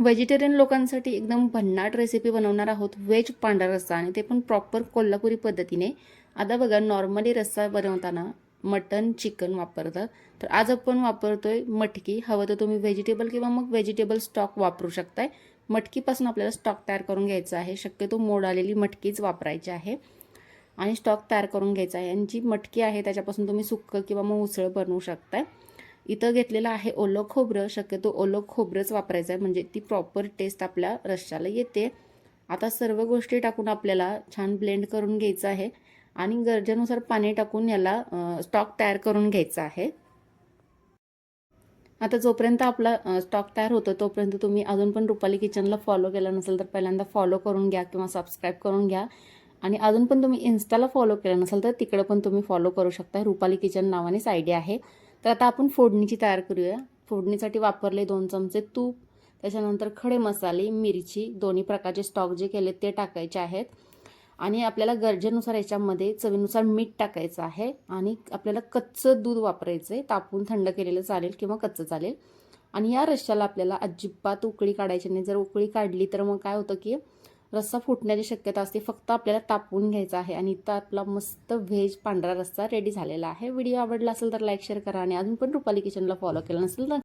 Vegetarian लोकांसाठी एकदम भन्नाट रेसिपी बनवणार आहोत. व्हेज पांढरा रस्सा आणि ते पण प्रॉपर कोल्हापुरी पद्धतीने. आता बघा नॉर्मली रस्सा बनवताना मटन चिकन वापरतात. तर आज आपण वापरतोय मटकी. हवं तर तुम्ही व्हेजिटेबल किंवा मग व्हेजिटेबल स्टॉक वापरू शकताय. मटकीपासून आपल्याला स्टॉक तयार करून घ्यायचा आहे. शक्यतो मोड आलेली मटकीच वापरायची आहे. आणि स्टॉक तयार करून घ्यायचा आहे. आणि जी मटकी आहे त्याच्यापासून तुम्ही सुक्कं किंवा मग उसळ बनवू शकताय. इथं घेतलेलं आहे ओलं खोबरं. शक्यतो ओलं खोबरंच वापरायचं आहे म्हणजे ती प्रॉपर टेस्ट आपल्या रश्याला येते. आता सर्व गोष्टी टाकून आपल्याला छान ब्लेंड करून घ्यायचं आहे. आणि गरजेनुसार पाणी टाकून याला स्टॉक तयार करून घ्यायचा आहे. आता जोपर्यंत आपला स्टॉक तयार होतो तोपर्यंत तुम्ही अजून पण रुपाली किचनला फॉलो केला नसेल तर पहिल्यांदा फॉलो करून घ्या किंवा सबस्क्राईब करून घ्या. आणि अजून पण तुम्ही इन्स्टाला फॉलो केलं नसेल तर तिकडं पण तुम्ही फॉलो करू शकता. रुपाली किचन नावानेच आयडिया आहे. तर आता आपण फोडणीची तयार करूया. फोडणीसाठी वापरले दोन चमचे तूप त्याच्यानंतर खडे मसाले मिरची दोन्ही प्रकारचे स्टॉक जे केले ते टाकायचे आहेत. आणि आपल्याला गरजेनुसार याच्यामध्ये चवीनुसार मीठ टाकायचं आहे आणि आपल्याला कच्चं दूध वापरायचं आहे तापून थंड केलेलं चालेल किंवा कच्चं चालेल. आणि या रश्श्याला आपल्याला अजिबात उकळी काढायची नाही. जर उकळी काढली तर मग काय होतं की रस्सा फुटण्याची शक्यता असते. फक्त आपल्याला तापवून घ्यायचा आहे आणि इथं आपला मस्त व्हेज पांढरा रस्सा रेडी झालेला आहे. व्हिडिओ आवडला असेल तर लाईक शेअर करा आणि अजून पण रुपाली किचनला फॉलो केलं नसेल तर